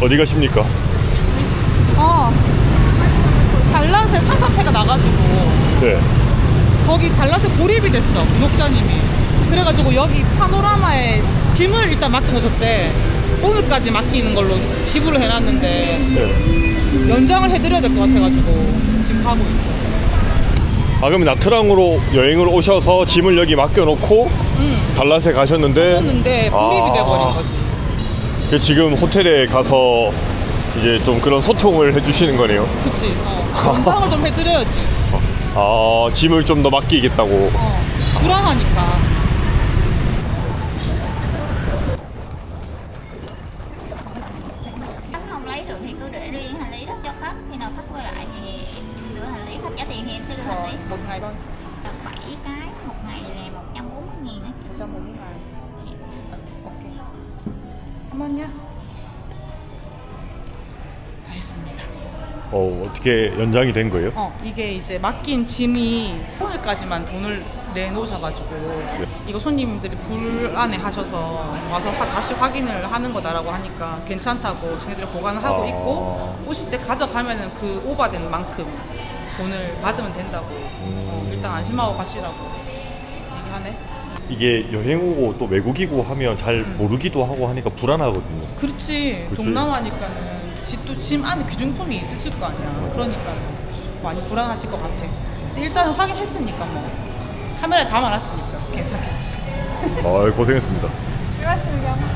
어디 가십니까? 어. 달랏에 산사태가 나가지고 네. 거기 달랏에 고립이 됐어 구독자님이. 그래가지고 여기 파노라마에 짐을 일단 맡겨놓으셨대. 오늘까지 맡기는 걸로 지불을 해놨는데 네. 연장을 해드려야 될 것 같아가지고 지금 하고 있고. 아 그럼 나트랑으로 여행을 오셔서 짐을 여기 맡겨놓고 응. 달랏에 가셨는데 했는데 고립이 아. 돼버린 거지. 그 지금 호텔에 가서 이제 좀 그런 소통을 해주시는 거네요. 그치. 어. 연장을 좀 해드려야지. 아 짐을 좀 더 맡기겠다고. 어. 불안하니까. Khách không lấy được thì cứ để riêng hành lý đó cho khách khi nào khách quay lại thì đưa hành lý khách trả tiền thì em sẽ đưa hành lý một ngày bao Tầm 7 cái một ngày là 140 nghìn đó chị 140만 오케이 한번요 다 했습니다. 어 어떻게 연장이 된 거예요? 어 이게 이제 맡긴 짐이 오늘까지만 돈을 내놓으셔가지고 이거 손님들이 불안해 하셔서 와서 하- 다시 확인을 하는 거다라고 하니까 괜찮다고 쟤네들이 보관을 하고 아. 있고 오실 때 가져가면은 그 오바된 만큼 돈을 받으면 된다고. 어, 일단 안심하고 가시라고 얘기하네 이게 여행 오고 또 외국이고 하면 잘 음. 모르기도 하고 하니까 불안하거든요. 그렇지. 그치. 동남아니까는 집도 짐 안에 귀중품이 있으실 거 아니야. 그러니까 많이 불안하실 것 같아. 근데 일단은 확인했으니까 뭐 카메라에 담아놨으니까 괜찮겠지. 아 고생했습니다. 고맙습니다.